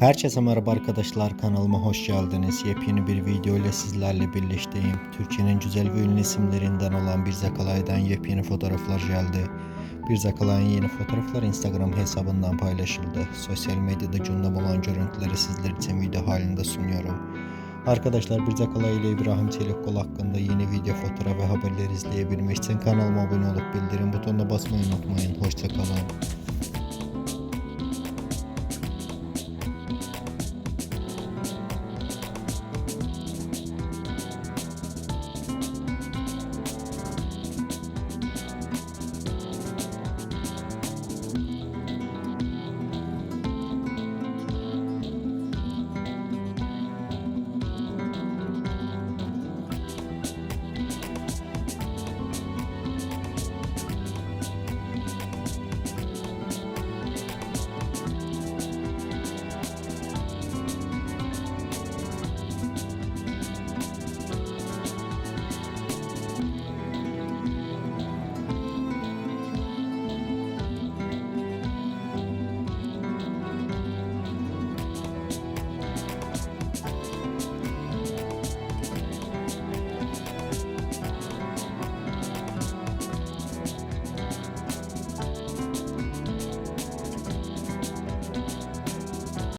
Herkese merhaba arkadaşlar kanalıma hoş geldiniz. Yepyeni bir video ile sizlerle birlikteyim. Türkiye'nin güzel ve ünlü isimlerinden olan Bir Zakalay'dan yepyeni fotoğraflar geldi. Bir Zakalay'ın yeni fotoğrafları Instagram hesabından paylaşıldı. Sosyal medyada gündem olan görüntüleri sizler için video halinde sunuyorum. Arkadaşlar Bir Zakalay ile İbrahim Çelikkol hakkında yeni video, fotoğraf ve haberleri izleyebilmek için kanalıma abone olup bildirim butonuna basmayı unutmayın. Hoşçakalın.